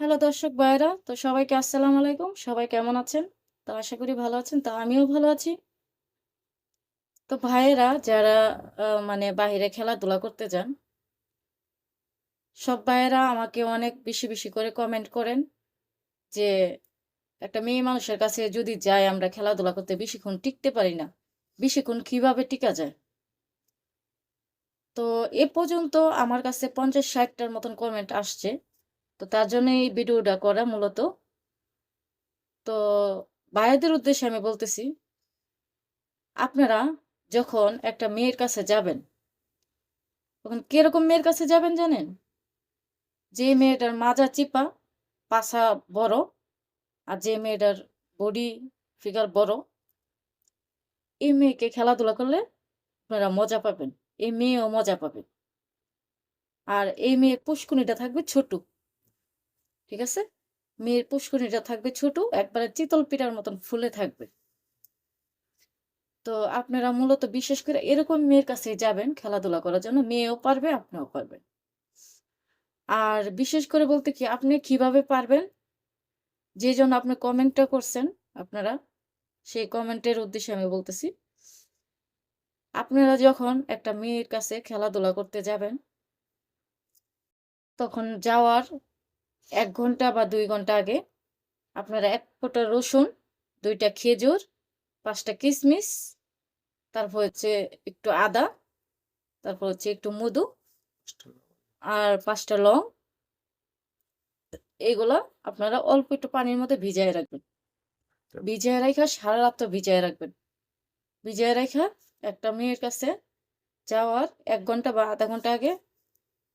Hello দর্শক ভাইয়েরা। তো সবাইকে আসসালামু আলাইকুম। সবাই কেমন আছেন? তো আশা করি ভালো আছেন। তো আমিও ভালো আছি। তো ভাইয়েরা, যারা মানে বাইরে খেলাধুলা করতে যান, সব ভাইয়েরা আমাকে অনেক বেশি বেশি করে কমেন্ট করেন যে, একটা মেয়ে মানুষের কাছে যদি যাই আমরা খেলাধুলা করতে, বেশিক্ষণ টিকতে পারি না। বেশিক্ষণ কীভাবে টিকা যায়? তো এ পর্যন্ত আমার কাছে পঞ্চাশ ষাটটার মতন কমেন্ট আসছে। তো তার জন্য এই ভিডিওটা করা মূলত। তো ভাইয়াদের উদ্দেশ্যে আমি বলতেছি, আপনারা যখন একটা মেয়ের কাছে যাবেন, তখন কীরকম মেয়ের কাছে যাবেন জানেন? যে মেয়েটার মাজা চিপা, পাছা বড়, আর যে মেয়েটার বডি ফিগার বড়, এই মেয়েকে খেলাধুলা করলে আপনারা মজা পাবেন, এই মেয়েও মজা পাবে। আর এই মেয়ের পুষ্কুনিটা থাকবে ছোট ঠিক আছে? মেয়ের পুষ্কুনিটা থাকবে ছোট, একবারে চিতল পিঠার মতন ফুলে থাকবে। তো আপনারা মূলত বিশেষ করে এরকম মেয়ের কাছে যাবেন খেলাধুলা করার জন্য, মেয়েও পারবে, আপনিও পারবেন। আর বিশেষ করে বলতে কি, আপনি কীভাবে পারবেন? যে জন্য আপনি কমেন্টটা করছেন, আপনারা, সেই কমেন্টের উদ্দেশ্যে আমি বলতেছি, আপনারা যখন একটা মেয়ের কাছে খেলাধুলা করতে যাবেন, তখন যাওয়ার এক ঘণ্টা বা দুই ঘণ্টা আগে আপনারা এক ফোঁটা রসুন, দুইটা খেজুর, পাঁচটা কিশমিশ তারপর হচ্ছে একটু আদা, তারপর হচ্ছে একটু মধু আর পাঁচটা লং। এগুলা আপনারা অল্প একটু পানির মধ্যে ভিজায় রাখবেন। ভিজায় রাখা সারা রাত ভিজায় রাখবেন। ভিজায় রাখা একটা মেয়ের কাছে যাওয়ার এক ঘণ্টা বা আধা ঘণ্টা আগে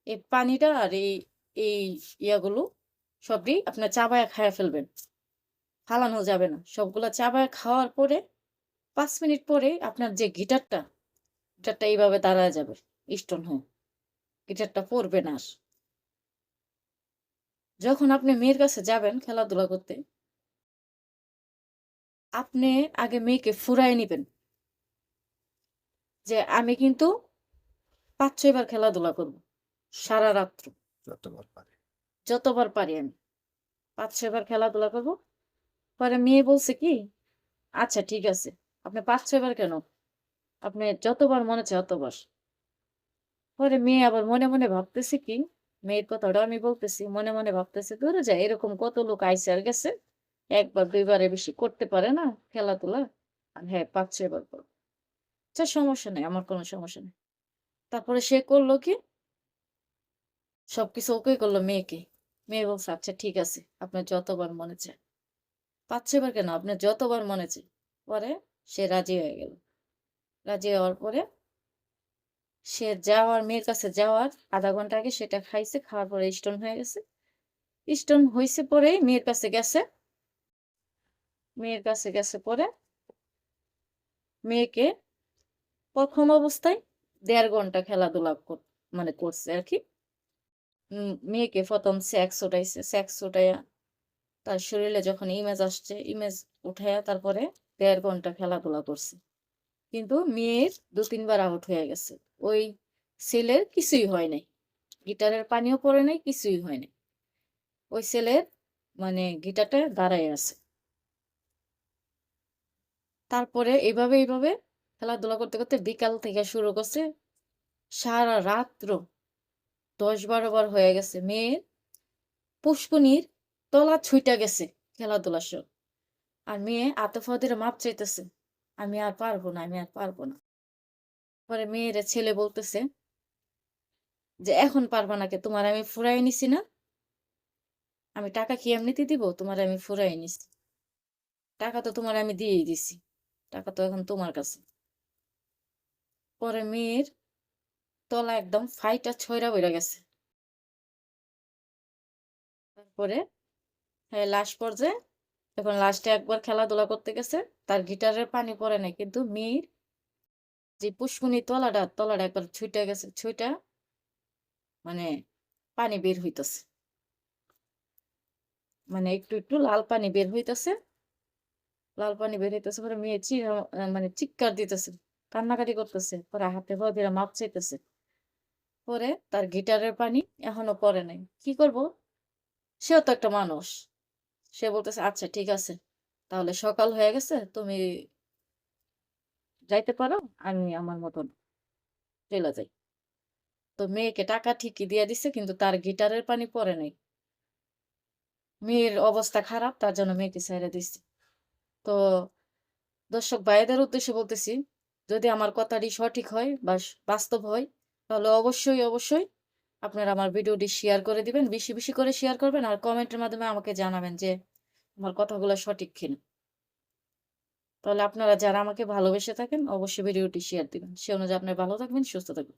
এই পানিটা আর এই এই ইয়াগুলো সবই আপনার চাবায় খায়া ফেলবেন। ফালানো যাবে না। সবগুলা চাবায় খাওয়ার পরে, পাঁচ মিনিট পরে আপনার যে গিটারটা গিটারটা এইভাবে দাঁড়ায় যাবে, স্টোন হয়ে। গিটারটা পড়বে না যখন আপনি মেয়ের কাছে যাবেন খেলাধুলা করতে, আপনি আগে মেয়েকে ফুরাই নিবেন যে, আমি কিন্তু পাঁচ ছয়বার খেলাধুলা করব, সারা রাত্র। যতবার পারি আমি। পাঁচ ছয়বার খেলাধুলা করব। পরে মেয়ে বলছে কি আচ্ছা ঠিক আছে। আপনি পাঁচ ছয়বার কেন? আপনি যতবার মনে চায় অতবার। পরে মেয়ে আবার মনে মনে ভাবতেছে কি, মেয়ের কথাটা আমি বলতেছি, মনে মনে ভাবতেছে, ধরে যায় এরকম কত লোক আইসে আর গেছে। একবার, দুইবারে বেশি করতে পারে না খেলাধুলা। আর হ্যাঁ পাঁচ ছয়বার করব। আচ্ছা সমস্যা নেই, আমার কোনো সমস্যা নেই। তারপরে সে করল কি, সবকিছু ওকে করল মেয়েকে। মেয়ে বলছে আচ্ছা ঠিক আছে। আপনার যতবার মনে চায়। পাঁচ ছয়বার কেন? আপনার যতবার মনে চায়। পরে সে রাজি হয়ে গেল। রাজি হওয়ার পরে সে যাওয়ার, মেয়ের কাছে যাওয়ার আধা ঘণ্টা আগে সেটা খাইছে, খাওয়ার পরে স্টোন হয়ে গেছে। স্টোন হয়েছে পরেই মেয়ের কাছে গেছে। মেয়ের কাছে গেছে পরে মেয়েকে প্রথম অবস্থায় দেড় ঘণ্টা খেলাধুলা মানে করছে আর কি। মেয়েকে প্রথম সেক্স উঠাইছে। সেক্স উঠাইয়া তার শরীরে যখন ইমেজ আসছে ইমেজ উঠাইয়া তারপরে দেড় ঘণ্টা খেলাধুলা করছে। কিন্তু মেয়ের দু তিনবার আউট হয়ে গেছে। ওই ছেলের কিছুই হয় নাই। গিটারের পানিও পড়ে নাই, কিছুই হয় নাই। ওই ছেলের মানে গিটারটা দাঁড়ায় আছে। তারপরে এইভাবে এইভাবে খেলাধুলা করতে করতে বিকাল থেকে শুরু করছে। সারা রাত্র দশ বারো বার হয়ে গেছে। মেয়ের পুষ্কুনির তলা ছুইটা গেছে খেলাধুলার সব আর মেয়ে আতফাদের মাপ চাইতেছে, আমি আর পারব না, আমি আর পারব না। পরে মেয়ের ছেলে বলতেছে, যে এখন পারবা না কে? তোমার আমি ফুরাই নিছি না। আমি টাকা কি এমনিতে দিব? তোমার আমি ফুরাই নিছি। টাকা তো তোমার আমি দিয়েই দিছি। টাকা তো এখন তোমার কাছে। পরে মেয়ের তলা একদম ফাইটা ছয়রা বইরা গেছে। তারপরে হ্যাঁ লাস্ট পর্যায়ে এখন লাস্টে একবার খেলাধুলা করতে গেছে, তার গিটারের পানি পড়ে নাই, কিন্তু মেয়ের যে পুষ্কুনি তলাটা তলাটা একবার ছুইটা গেছে, ছুইটা মানে পানি বের হইতেছে। মানে একটু একটু লাল পানি বের হইতেছে। লাল পানি বের হইতেছে পরে মেয়ে চি মানে চিৎকার দিতেছে, কান্নাকাটি করতেছে, পরে হাতে হদিরা মাপ চাইতেছে। পরে তার গিটারের পানি এখনও পরে নাই কি করব সেও তো একটা মানুষ। সে বলতেছে, "আচ্ছা ঠিক আছে। তাহলে সকাল হয়ে গেছে। তুমি" "যাইতে পারো। আমি আমার মতন চইলা যাই।" তো মেয়েকে টাকা ঠিকই দিয়ে দিছে কিন্তু তার গিটারের পানি পরে নাই। মেয়ের অবস্থা খারাপ তার জন্য মেয়েকে ছাইড়া দিছি। তো দর্শক ভাইদের উদ্দেশ্যে বলতেছি, যদি আমার কথাটি সঠিক হয় বা বাস্তব হয় তাহলে অবশ্যই, অবশ্যই আপনারা আমার ভিডিওটি শেয়ার করে দিবেন। বেশি, বেশি করে শেয়ার করবেন আর কমেন্টের মাধ্যমে আমাকে জানাবেন যে আমার কথাগুলো সঠিক কিনা। তাহলে আপনারা যারা আমাকে ভালোবেসে থাকেন অবশ্যই ভিডিওটি শেয়ার দিবেন। সে অনুযায়ী আপনারা ভালো থাকবেন, সুস্থ থাকবেন।